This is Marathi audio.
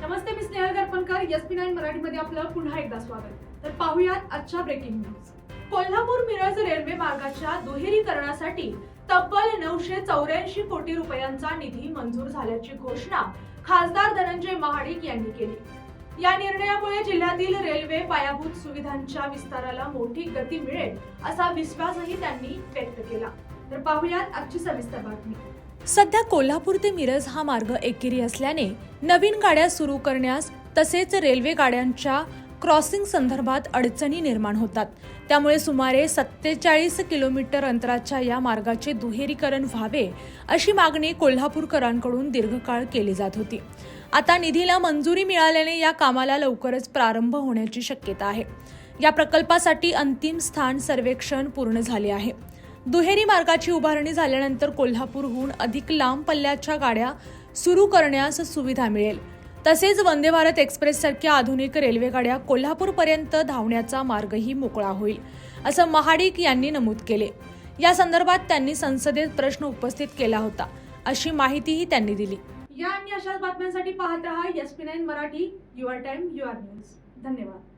नमस्ते मी Snehal Garpankar S P nine मराठीमध्ये आपलं पुन्हा एकदा स्वागत. तर पाहुयात आजच्या breaking news Kolhapur Miraj railway मार्गाच्या दुहेरीकरणासाठी तब्बल नऊशे चौऱ्याऐंशी कोटी रुपयांचा निधी मंजूर झाल्याची घोषणा खासदार धनंजय महाडिक यांनी केली. या निर्णयामुळे जिल्ह्यातील रेल्वे पायाभूत सुविधांच्या विस्ताराला मोठी गती मिळेल असा विश्वासही त्यांनी व्यक्त केला. तर पाहुयात आजची सविस्तर बातमी. सध्या कोल्हापूर ते मिरज हा मार्ग एकेरी असल्याने नवीन गाड्या सुरू करण्यास तसेच रेल्वे गाड्यांच्या क्रॉसिंग संदर्भात अडचणी निर्माण होतात. त्यामुळे सुमारे सत्तेचाळीस किलोमीटर अंतराच्या या मार्गाचे दुहेरीकरण व्हावे अशी मागणी कोल्हापूरकरांकडून दीर्घकाळ केली जात होती. आता निधीला मंजुरी मिळाल्याने या कामाला लवकरच प्रारंभ होण्याची शक्यता आहे. या प्रकल्पासाठी अंतिम स्थान सर्वेक्षण पूर्ण झाले आहे. दुहेरी मार्गाची उभारणी झाल्यानंतर कोल्हापूरहून अधिक लांब पल्ल्याच्या गाड्या सुरू करण्यास सुविधा मिळेल. तसेच वंदे भारत एक्सप्रेस सारख्या आधुनिक रेल्वेगाड्या कोल्हापूरपर्यंत धावण्याचा मार्गही मोकळा होईल असं महाडिक यांनी नमूद केले. या संदर्भात त्यांनी संसदेत प्रश्न उपस्थित केला होता अशी माहितीही त्यांनी दिली. या आणि अशाच बातम्यांसाठी पाहत रहा S P nine Marathi your time your news. धन्यवाद.